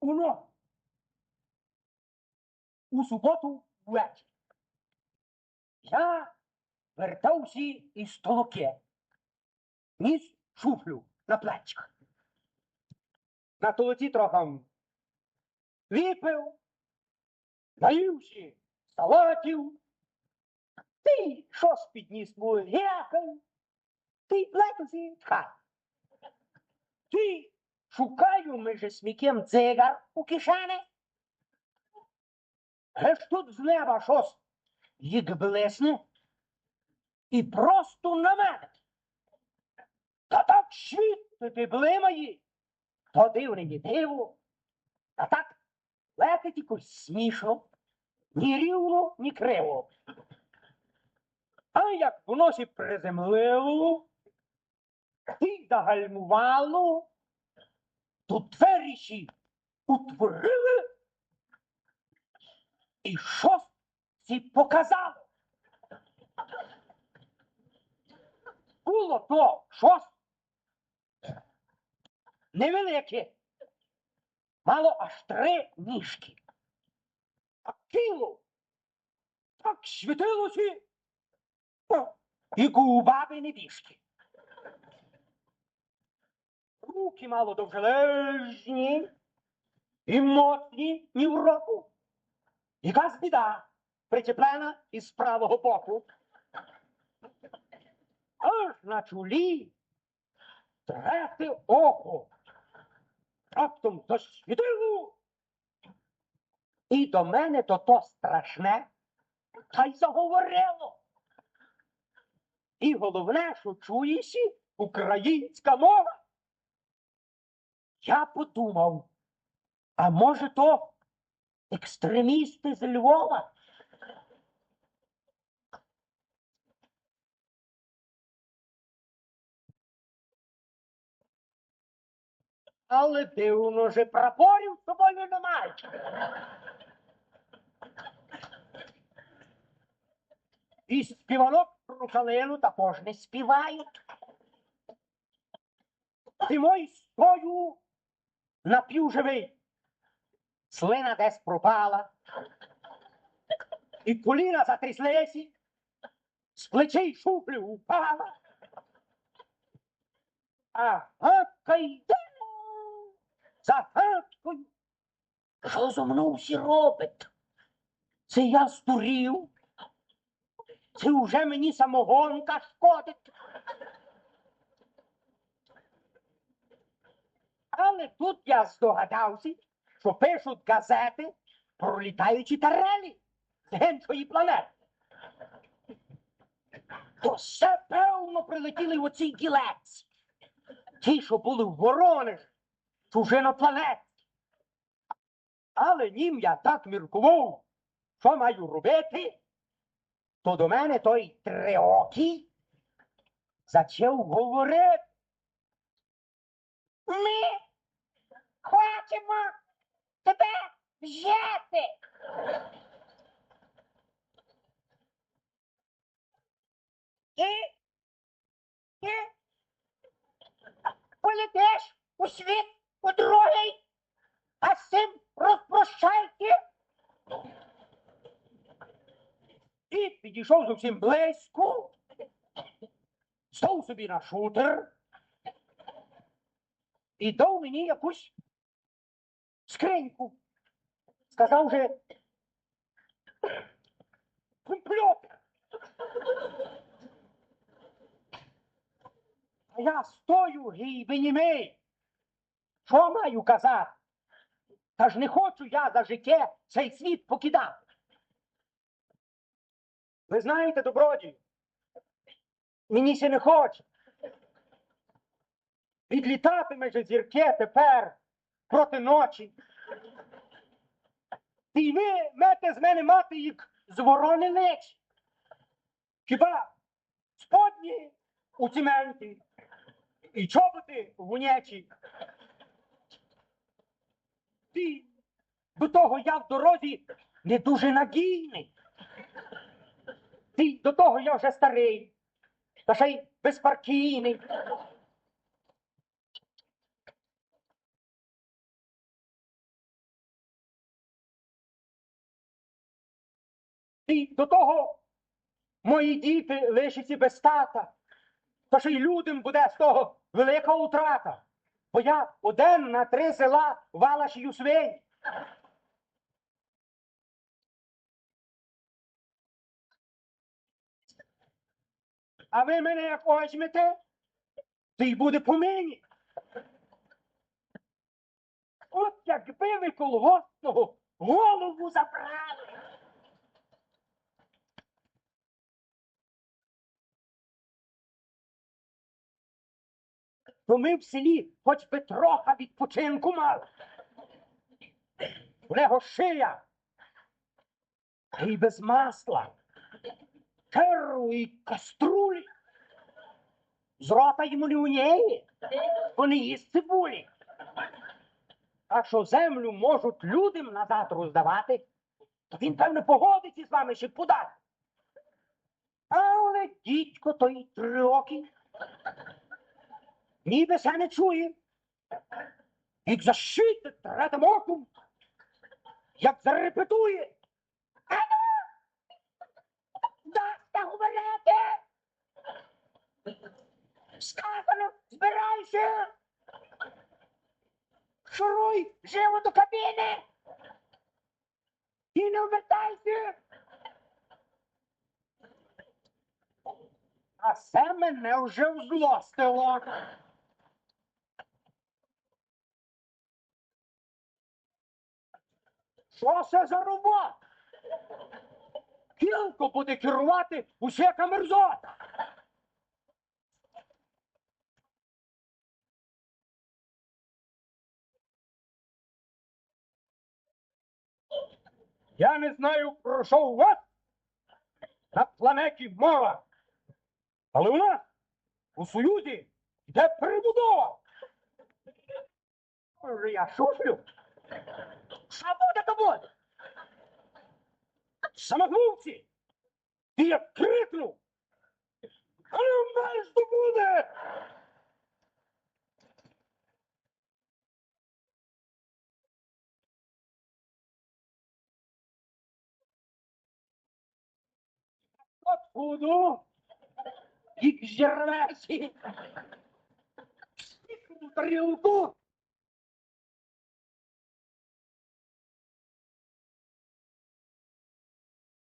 Уно. У суботу ввечері. Я вертався із толоки. Ніс шуфлю на плечах. На толоці трохи випив, наївся салатів. Ти щось підніс мою гекай. Ти плетуся хай. Ти шукаю між смікем цигар у кишені. Геш тут з неба щось їх блесне і просто на мене. Та так світити блимає, то дивне ні диво, а так летить якось смішно, ні рівно, ні криво. А як в носі приземлило, і загальмувало, тут двері утворили, і щось ці показало. Було то щось невелике, мало аж три ніжки. А тіло так світилося, о, і губаби небіжки. Руки мало довжелезні, і моцні ні в року. Якась біда причеплена із правого боку. Аж на чолі третє око. Раптом засвітило. І до мене то то страшне, та й заговорило. І головне, що чуєшся українська мова. Я подумав, а може то екстремісти з Львова? Але дивно же прапорів з собою немає. І співанок про калину також не співають. Ти мой стою напівживий. Слина десь пропала. І коліна затряслися, з плечей шуплю упала. А гадка йде за гадкою. Що зо мною робить? Це я здурів. Це вже мені самогонка шкодить. Але тут я здогадався, що пишуть газети про літаючі тарелі з генчої планети. То все певно прилетіли в оцій гілець. Ті, що були в Воронежі, чужинопланетні. Але нім я так міркував, що маю робити, то до мене той триокий зачав говорити. Ми хочемо тебе взяти. І, і полетиш у світ у другий, а з цим розпрощайте. І підійшов зовсім близько, став собі на шутер і дав мені якусь скриньку. Сказав же компльот. А я стою гейби німий. Що маю казати? Та ж не хочу я за життя цей світ покидати. Ви знаєте, добродію, мені ще не хоче. Відлітати меже зірки тепер проти ночі. І ви мете з мене мати їх з ворони лич. Хіба сподні у цементі і чоботи в унячі. Ти до того я в дорозі не дуже надійний. Ти до того я вже старий, та ще й безпартійний. І до того мої діти лишаться без тата. То ще й людям буде з того велика утрата. Бо я один на три села валашію свинь. А ви мене як возьмете, то й буде по мені. От якби ви колгоспного голову забрали. То ми в селі хоч би трохи відпочинку мали. У нього шия. Та й без масла. Керу і каструлі. З рота йому не уніє, бо не їсть цибулі. А що землю можуть людям назад роздавати, то він, певно, погодиться з вами ще подати. Але дідько той три роки ніби се не чує. Як защити третим оком, як зарепетує. Дасте говорити! Сказано, збирайся! Шуруй живо до кабіни! І не вертайся! А це мене вже взлостило. Що це за робота? Кілко буде керувати усяка мерзота. Я не знаю, про що у вас на планеті мова. Але у нас у Союзі йде перебудова. Може, я шушлю? То буде. Самогубці! Ти як крикнув! А знаєш, що буде! Откуду? Їх зірвесі! Тарілку